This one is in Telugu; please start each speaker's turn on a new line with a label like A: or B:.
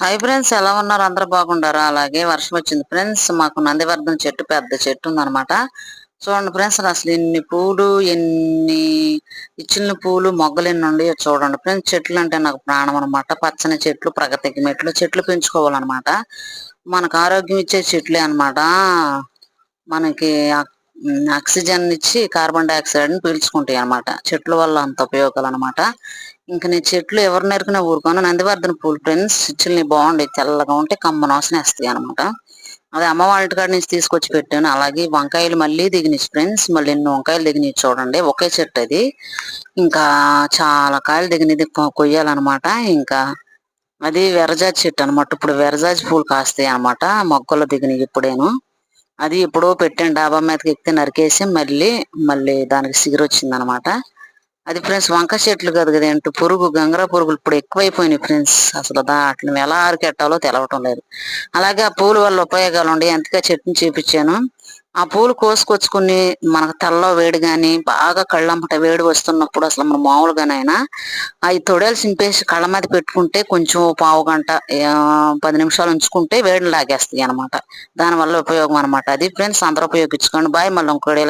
A: హాయ్ ఫ్రెండ్స్ ఎలా ఉన్నారు? అందరు బాగుండారా? అలాగే వర్షం వచ్చింది. ఫ్రెండ్స్ మాకు నందివర్ధన చెట్టు పెద్ద చెట్టు ఉందనమాట చూడండి ఫ్రెండ్స్ అసలు ఎన్ని పూలు ఎన్ని ఇచ్చిన పూలు మొగ్గలు ఎన్ని ఉన్నాయో చూడండి. ఫ్రెండ్స్ చెట్లు అంటే నాకు ప్రాణం అనమాట పచ్చని చెట్లు ప్రగతికి మెట్లు చెట్లు పెంచుకోవాలన్నమాట. మనకు ఆరోగ్యం ఇచ్చే చెట్లే అన్నమాట. మనకి ఆక్సిజన్ ఇచ్చి కార్బన్ డైఆక్సైడ్ని పీల్చుకుంటాయి అన్నమాట చెట్ల వల్ల అంత ఉపయోగాలు అన్నమాట. ఇంక నేను చెట్లు ఎవరు నరికినా ఊరుకోను. నందివర్ధన పూలు ఫ్రెండ్స్ చిల్ని బాగుండే తెల్లగా ఉంటే కమ్మ వాసన వేస్తాయి అనమాట అది అమ్మ వాళ్ళ కాడ నుంచి తీసుకొచ్చి పెట్టాను. అలాగే వంకాయలు మళ్ళీ దిగినాయి ఫ్రెండ్స్. మళ్ళీ ఎన్ని వంకాయలు దిగినాయి చూడండి. ఒకే చెట్టు అది. ఇంకా చాలా కాయలు దిగినది కొ- కొయ్యాలన్నమాట. ఇంకా అది వెరజాజి చెట్టు అనమాట ఇప్పుడు వెరజాజి పూలు కాస్తాయి అనమాట మొక్కలు దిగినాయి ఇప్పుడేను. అది ఎప్పుడో పెట్టాను. డాబా మీదకి ఎక్కితే నరికేసి మళ్ళీ మళ్ళీ దానికి సిగురు వచ్చింది అనమాట అది ఫ్రెండ్స్ వంక చెట్లు కదా కదా ఏంటో? పురుగు గంగరా పురుగులు ఇప్పుడు ఎక్కువైపోయినాయి ఫ్రెండ్స్. అసలు దాటిని ఎలా అరికెట్టాలో తెలవటం లేదు. అలాగే ఆ పూల వల్ల ఉపయోగాలు ఉండే ఎంతగా చెట్టుని చూపించాను. ఆ పూలు కోసుకొచ్చుకుని మనకు తలలో వేడి కానీ బాగా కళ్ళంపట వేడి వస్తున్నప్పుడు అసలు మన మామూలుగానైనా అవి తొడలు సింపేసి కళ్ళ మీద పెట్టుకుంటే కొంచెం పావు గంట పది నిమిషాలు ఉంచుకుంటే వేడిని లాగేస్తాయి అనమాట దానివల్ల ఉపయోగం అనమాట అది ఫ్రెండ్స్ అందరూ ఉపయోగించుకోండి. బాయ్ మళ్ళీ ఇంకోడేలా